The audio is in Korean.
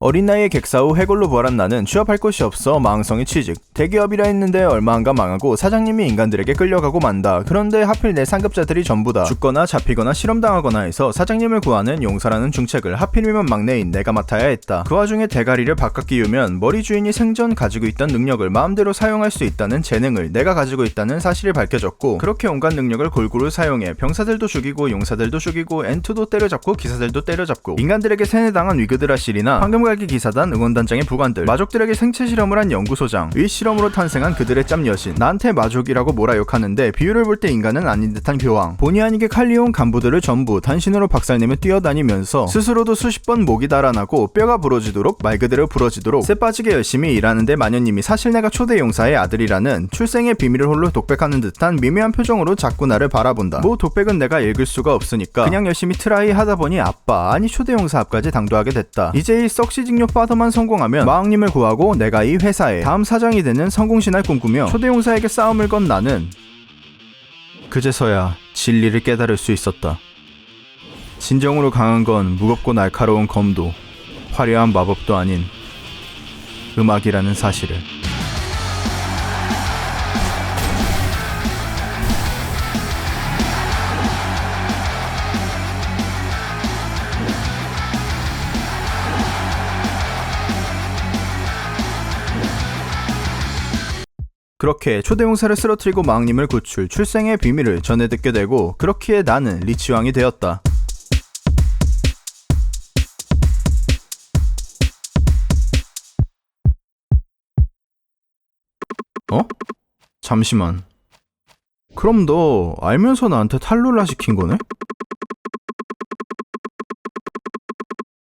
어린 나이에 객사 후 해골로 부활한 나는 취업할 곳이 없어 망성이 취직. 대기업이라 했는데 얼마 안가 망하고 사장님이 인간들에게 끌려가고 만다. 그런데 하필 내 상급자들이 전부 다 죽거나 잡히거나 실험당하거나 해서 사장님을 구하는 용사라는 중책을 하필이면 막내인 내가 맡아야 했다. 그 와중에 대가리를 바깥 끼우면 머리 주인이 생전 가지고 있던 능력을 마음대로 사용할 수 있다는 재능을 내가 가지고 있다는 사실이 밝혀졌고 그렇게 온갖 능력을 골고루 사용해 병사들도 죽이고 용사들도 죽이고 엔투도 때려잡고 기사들도 때려잡고 인간들에게 세뇌당한 위그드라실이나 황금 갈기 기사단 응원단장의 부관들. 마족들에게 생체 실험을 한 연구소장. 위 실험으로 탄생한 그들의 짬 여신. 나한테 마족이라고 뭐라 욕하는데 비율을 볼때 인간은 아닌 듯한 교황. 본의 아니게 칼리온 간부들을 전부 단신으로 박살내며 뛰어다니면서 스스로도 수십 번 목이 달아나고 뼈가 부러지도록 말 그대로 부러지도록 쇠 빠지게 열심히 일하는데 마녀님이 사실 내가 초대 용사의 아들이라는 출생의 비밀을 홀로 독백하는 듯한 미묘한 표정으로 자꾸 나를 바라본다. 뭐 독백은 내가 읽을 수가 없으니까 그냥 열심히 트라이 하다 보니 아빠 아니 초대 용사 앞까지 당도하게 됐다. 이제 이 썩시 직료 파더만 성공하면 마왕님을 구하고 내가 이 회사의 다음 사장이 되는 성공신을 꿈꾸며 초대 용사에게 싸움을 건 나는 그제서야 진리를 깨달을 수 있었다. 진정으로 강한 건 무겁고 날카로운 검도 화려한 마법도 아닌 음악이라는 사실을. 그렇게 초대용사를 쓰러뜨리고 마왕님을 구출, 출생의 비밀을 전해 듣게 되고 그렇기에 나는 리치왕이 되었다. 어? 잠시만. 그럼 너 알면서 나한테 탈룰라 시킨 거네?